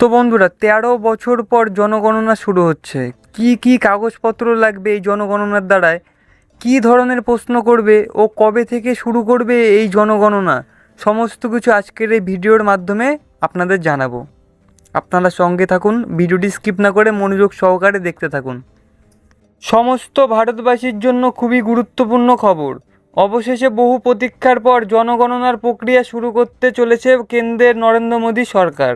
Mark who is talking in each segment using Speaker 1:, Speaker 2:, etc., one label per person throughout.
Speaker 1: তো বন্ধুরা, তেরো বছর পর জনগণনা শুরু হচ্ছে। কি কি কাগজপত্র লাগবে এই জনগণনার দ্বারায়? কি ধরনের প্রশ্ন করবে? ও কবে থেকে শুরু করবে এই জনগণনা? সমস্ত কিছু আজকের এই ভিডিওর মাধ্যমে আপনাদের জানাব। আপনারা সঙ্গে থাকুন, ভিডিওটি স্কিপ না করে মনোযোগ সহকারে দেখতে থাকুন। সমস্ত ভারতবাসীর জন্য খুবই গুরুত্বপূর্ণ খবর। অবশেষে বহু প্রতীক্ষার পর জনগণনার প্রক্রিয়া শুরু করতে চলেছে কেন্দ্রের নরেন্দ্র মোদী সরকার।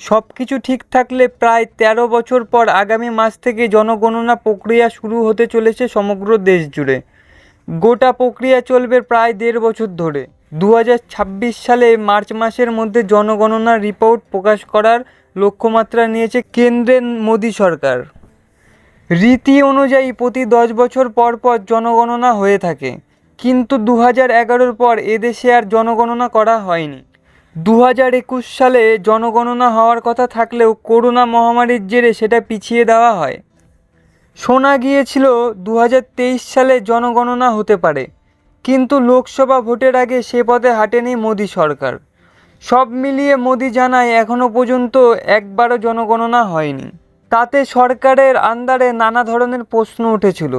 Speaker 1: সব কিছু ঠিক থাকলে প্রায় ১৩ বছর পর আগামী মাস থেকে জনগণনা প্রক্রিয়া শুরু হতে চলেছে সমগ্র দেশ জুড়ে। গোটা প্রক্রিয়া চলবে প্রায় দেড় বছর ধরে। দু হাজার ছাব্বিশ সালে মার্চ মাসের মধ্যে জনগণনার রিপোর্ট প্রকাশ করার লক্ষ্যমাত্রা নিয়েছে কেন্দ্রের মোদী সরকার। রীতি অনুযায়ী প্রতি দশ বছর পর পর জনগণনা হয়ে থাকে। কিন্তু দু হাজার পর এদেশে আর জনগণনা করা হয়নি। দু হাজার একুশ সালে জনগণনা হওয়ার কথা থাকলেও করোনা মহামারীর জেরে সেটা পিছিয়ে দেওয়া হয়। শোনা গিয়েছিল দু হাজার তেইশ সালে জনগণনা হতে পারে, কিন্তু লোকসভা ভোটের আগে সে পথে হাঁটেনি মোদী সরকার। সব মিলিয়ে মোদী জানায় এখনও পর্যন্ত একবারও জনগণনা হয়নি। তাতে সরকারের আন্দারে নানা ধরনের প্রশ্ন উঠেছিল।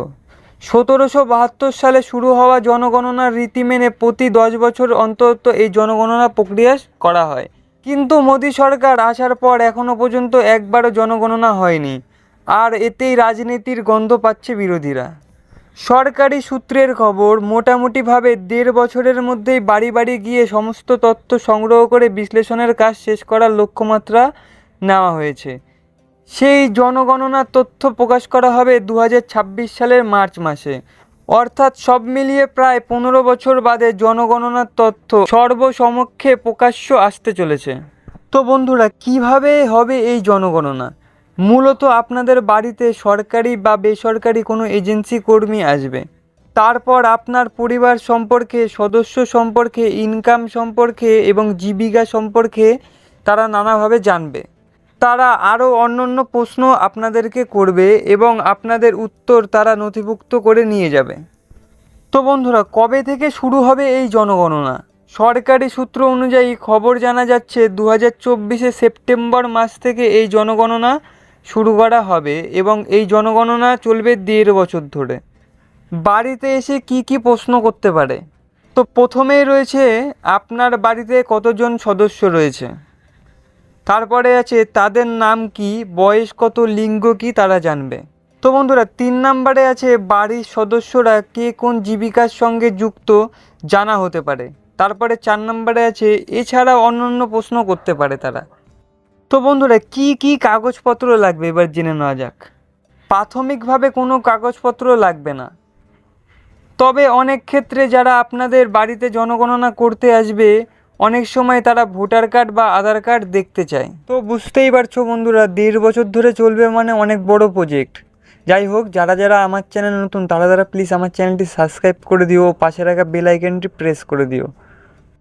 Speaker 1: সতেরোশো বাহাত্তর সালে শুরু হওয়া জনগণনার রীতি মেনে প্রতি দশ বছর অন্তত এই জনগণনা প্রক্রিয়া করা হয়। কিন্তু মোদী সরকার আসার পর এখনও পর্যন্ত একবারও জনগণনা হয়নি। আর এতেই রাজনীতির গন্ধ পাচ্ছে বিরোধীরা। সরকারি সূত্রের খবর, মোটামুটিভাবে দেড় বছরের মধ্যেই বাড়ি বাড়ি গিয়ে সমস্ত তথ্য সংগ্রহ করে বিশ্লেষণের কাজ শেষ করার লক্ষ্যমাত্রা নেওয়া হয়েছে। সেই জনগণনার তথ্য প্রকাশ করা হবে দু হাজার ছাব্বিশ সালের মার্চ মাসে। অর্থাৎ সব মিলিয়ে প্রায় পনেরো বছর বাদে জনগণনার তথ্য সর্বসমক্ষে প্রকাশ্য আসতে চলেছে। তো বন্ধুরা, কীভাবে হবে এই জনগণনা? মূলত আপনাদের বাড়িতে সরকারি বা বেসরকারি কোনো এজেন্সি কর্মী আসবে। তারপর আপনার পরিবার সম্পর্কে, সদস্য সম্পর্কে, ইনকাম সম্পর্কে এবং জীবিকা সম্পর্কে তারা নানাভাবে জানবে। তারা আরও অন্যান্য প্রশ্ন আপনাদেরকে করবে এবং আপনাদের উত্তর তারা নথিভুক্ত করে নিয়ে যাবে। তো বন্ধুরা, কবে থেকে শুরু হবে এই জনগণনা? সরকারি সূত্র অনুযায়ী খবর জানা যাচ্ছে দু হাজার সেপ্টেম্বর মাস থেকে এই জনগণনা শুরু করা হবে এবং এই জনগণনা চলবে দেড় বছর ধরে। বাড়িতে এসে কি কি প্রশ্ন করতে পারে? তো প্রথমেই রয়েছে, আপনার বাড়িতে কতজন সদস্য রয়েছে? তারপরে আছে, তাদের নাম কি, বয়স কত, লিঙ্গ কি, তারা জানবে। তো বন্ধুরা, তিন নাম্বারে আছে, বাড়ির সদস্যরা কে কোন জীবিকার সঙ্গে যুক্ত, জানা হতে পারে। তারপরে চার নম্বরে আছে এছাড়া অন্যান্য প্রশ্ন করতে পারে তারা। তো বন্ধুরা, কি কি কাগজপত্র লাগবে? এবার জেনে নেওয়া যাক। প্রাথমিকভাবে কোনো কাগজপত্র লাগবে না। তবে অনেক ক্ষেত্রে যারা আপনাদের বাড়িতে জনগণনা করতে আসবে অনেক সময় তারা ভোটার কার্ড বা আধার কার্ড দেখতে চায়। তো বুঝতেই পারছ বন্ধুরা, দেড় বছর ধরে চলবে মানে অনেক বড় প্রজেক্ট যাই হোক, যারা যারা আমার চ্যানেল নতুন, তারা তারা প্লিজ আমার চ্যানেলটি সাবস্ক্রাইব করে দিও, পাশে রাখা বেল আইকনটি প্রেস করে দিও।